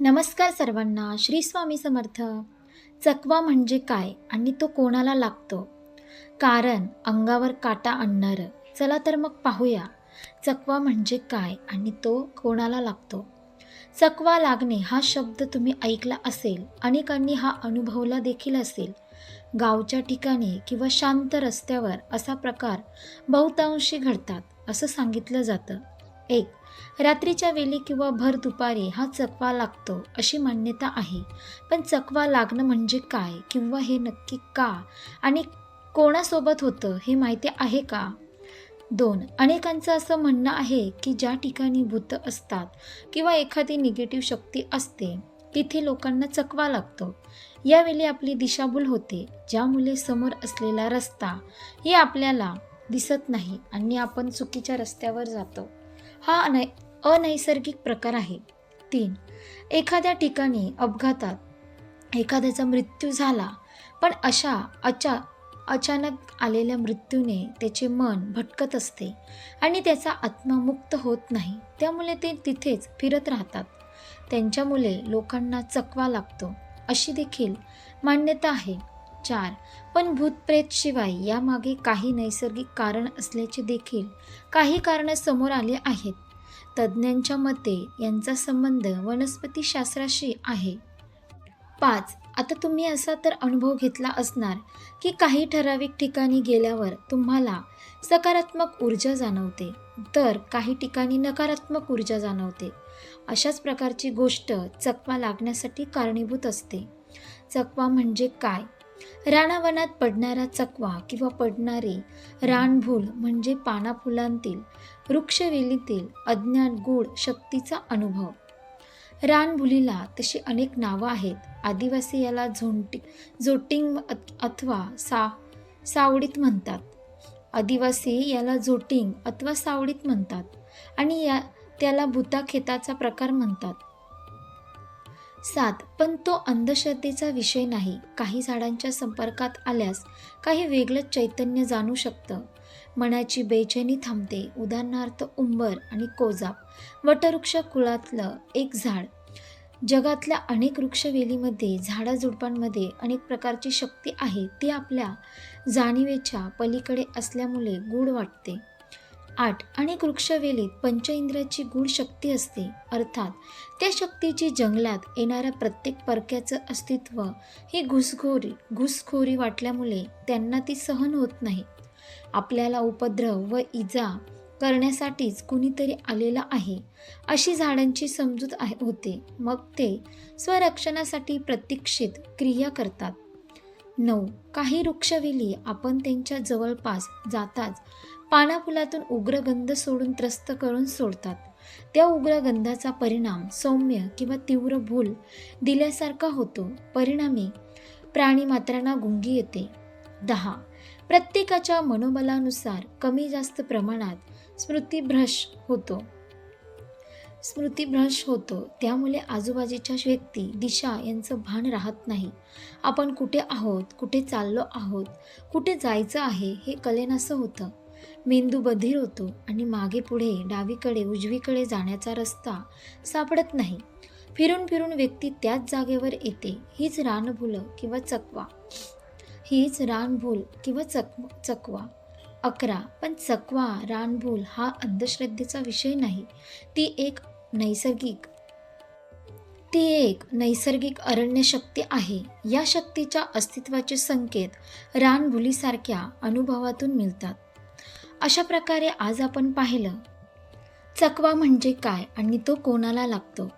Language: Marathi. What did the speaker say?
नमस्कार सर्वांना श्री स्वामी समर्थ. चकवा म्हणजे काय आणि तो कोणाला लागतो? कारण अंगावर काटा आणणारं. चला तर मग पाहूया. चकवा म्हणजे काय आणि तो कोणाला लागतो? चकवा लागणे हा शब्द तुम्ही ऐकला असेल अनेकांनी हा अनुभवला देखील असेल. गावच्या ठिकाणी किंवा शांत रस्त्यावर असा प्रकार बहुतांशी घडतात असं सांगितलं जातं. एक रात्रीच्या वेळी किंवा भर दुपारी हा चकवा लागतो अशी मान्यता आहे. पण चकवा लागणं म्हणजे काय किंवा हे नक्की का आणि कोणासोबत होतं हे माहिती आहे का? दोन अनेकांचं असं म्हणणं आहे की ज्या ठिकाणी भूत असतात किंवा एखादी निगेटिव्ह शक्ती असते तिथे लोकांना चकवा लागतो. यावेळी आपली दिशाभूल होते ज्यामुळे समोर असलेला रस्ता हे आपल्याला दिसत नाही आणि आपण चुकीच्या रस्त्यावर जातो. हा अनै अनैसर्गिक प्रकार आहे. तीन एखाद्या ठिकाणी अपघातात एखाद्याचा मृत्यू झाला पण अशा अचा अचानक आलेल्या मृत्यूने त्याचे मन भटकत असते आणि त्याचा आत्मा मुक्त होत नाही. त्यामुळे ते तिथेच फिरत राहतात. त्यांच्यामुळे लोकांना चकवा लागतो. अशी देखील मान्यता आहे. चार पण भूतप्रेतशिवाय यामागे काही नैसर्गिक कारण असल्याचे देखील काही कारणं समोर आले आहेत. तज्ज्ञांच्या मते यांचा संबंध वनस्पतीशास्त्राशी आहे. पाच. आता तुम्ही असा तर अनुभव घेतला असणार की काही ठराविक ठिकाणी गेल्यावर तुम्हाला सकारात्मक ऊर्जा जाणवते तर काही ठिकाणी नकारात्मक ऊर्जा जाणवते. अशाच प्रकारची गोष्ट चकवा लागण्यासाठी कारणीभूत असते. चकवा म्हणजे काय? रानावनात पडणारा चकवा किंवा पडणारी रानभूल म्हणजे पानाफुलांतील वृक्षवेलीतील अज्ञात गूढ शक्तीचा अनुभव. रानभुलीला तशी अनेक नावं आहेत. आदिवासी याला झोंटी झोटिंग अथवा सा सावडीत म्हणतात. आदिवासी याला झोटिंग अथवा सावडीत म्हणतात आणि या त्याला भूताखेताचा प्रकार म्हणतात. सात पण तो अंधश्रद्धेचा विषय नाही. काही झाडांच्या संपर्कात आल्यास काही वेगळं चैतन्य जाणू शकतं. मनाची बेचैनी थांबते. उदाहरणार्थ उंबर आणि कोजाप. वटवृक्ष कुळातलं एक झाड. जगातल्या अनेक वृक्षवेलीमध्ये झाडाझुडपांमध्ये अनेक प्रकारची शक्ती आहे. ती आपल्या जाणिवेच्या पलीकडे असल्यामुळे गूढ वाटते. आठ अनेक वृक्षवेलीत पंचइंद्राची गुण शक्ती असते. अर्थात त्या शक्तीची जंगलात येणाऱ्या प्रत्येक परक्याचं अस्तित्व ही घुसखोरी घुसखोरी वाटल्यामुळे त्यांना ती सहन होत नाही. आपल्याला उपद्रव व इजा करण्यासाठीच कुणीतरी आलेला आहे अशी झाडांची समजूत आहे होते. मग ते स्वरक्षणासाठी प्रतीक्षित क्रिया करतात. नऊ. काही वृक्षवेली आपण त्यांच्या जवळपास जाताच पानाफुलातून उग्रगंध सोडून त्रस्त करून सोडतात. त्या उग्रगंधाचा परिणाम सौम्य किंवा तीव्र भूल दिल्यासारखा होतो. परिणामी प्राणीमात्रांना गुंगी येते. दहा. प्रत्येकाच्या मनोबलानुसार कमी जास्त प्रमाणात स्मृतीभ्रश होतो. स्मृतीभ्रंश होतो. त्यामुळे आजूबाजूच्या व्यक्ती दिशा यांचं भान राहत नाही. आपण कुठे आहोत कुठे चाललो आहोत कुठे जायचं आहे हे कलेनासं होतं. मेंदू बधीर होतो आणि मागे पुढे डावीकडे उजवीकडे जाण्याचा रस्ता सापडत नाही. फिरून फिरून व्यक्ती त्याच जागेवर येते. हीच रानभुलं किंवा चकवा. हीच रानभूल किंवा चक चकवा. अकरा पण चकवा रानभूल हा अंधश्रद्धेचा विषय नाही. ती एक नैसर्गिक ती एक नैसर्गिक अरण्य शक्ती आहे. या शक्तीच्या अस्तित्वाचे संकेत रानभुलीसारख्या अनुभवातून मिळतात. अशा प्रकारे आज आपण पाहिलं चकवा म्हणजे काय आणि तो कोणाला लागतो?